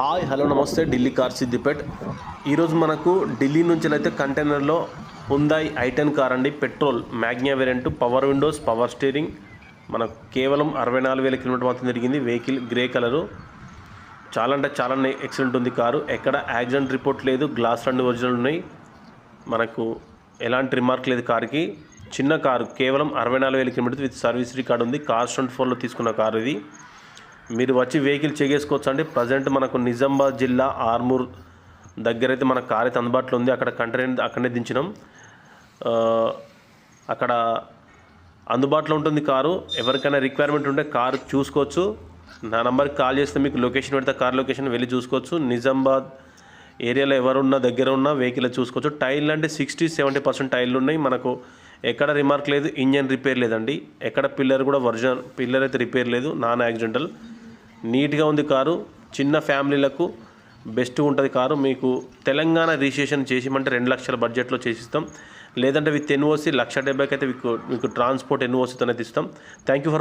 Hi hello నమస్తే. Delhi car Siddipet. ఈరోజు మనకు ఢిల్లీ నుంచి అయితే కంటైనర్లో హుందాయ్ ఐటెన్ కార్ అండి. Petrol magna variant power windows power steering. మనకు కేవలం అరవై నాలుగు వేల కిలోమీటర్ మాత్రం తిరిగింది. Vehicle grey colour. చాలా అంటే చాలా ఎక్సలెంట్ ఉంది కారు. ఎక్కడ యాక్సిడెంట్ రిపోర్ట్ లేదు. గ్లాస్ రెండు ఒరిజినల్ ఉన్నాయి. మనకు ఎలాంటి రిమార్క్ లేదు కార్కి. చిన్న కారు కేవలం అరవై నాలుగు వేల కిలోమీటర్ విత్ సర్వీస్ రికార్డ్ ఉంది. కార్ ట్వంటీ ఫోర్లో తీసుకున్న కారు ఇది. మీరు వచ్చి వెహికల్ చెక్ చేసుకోవచ్చు అండి ప్రజెంట్ మనకు నిజామాబాద్ జిల్లా ఆర్మూర్ దగ్గర అయితే మన కార్ అయితే అందుబాటులో ఉంది. అక్కడ కంటైనర్ అక్కడనే దించినాం. అక్కడ అందుబాటులో ఉంటుంది కారు. ఎవరికైనా రిక్వైర్మెంట్ ఉంటే కారు చూసుకోవచ్చు. నా నెంబర్కి కాల్ చేస్తే మీకు లొకేషన్ పెడితే కార్ లొకేషన్ వెళ్ళి చూసుకోవచ్చు. నిజామాబాద్ ఏరియాలో ఎవరున్నా దగ్గర ఉన్న వెహికల్ చూసుకోవచ్చు. టైర్లు అంటే సిక్స్టీ సెవెంటీ పర్సెంట్ టైర్లు ఉన్నాయి. మనకు ఎక్కడ రిమార్క్ లేదు ఇంజన్ రిపేర్ లేదండి. ఎక్కడ పిల్లర్ కూడా ఒరిజినల్ పిల్లర్ అయితే రిపేర్ లేదు. నాన్ యాక్సిడెంటల్ నీట్గా ఉంది కారు చిన్న ఫ్యామిలీలకు బెస్ట్ ఉంటుంది కారు. మీకు తెలంగాణ రిజిస్ట్రేషన్ చేసిమంటే రెండు లక్షల బడ్జెట్లో చేసిస్తాం. లేదంటే విత్ ఎన్ఓసి లక్ష డెబ్బైకి అయితే మీకు మీకు ట్రాన్స్పోర్ట్ ఎన్ఓసితోనే ఇస్తాం థ్యాంక్ యూ ఫర్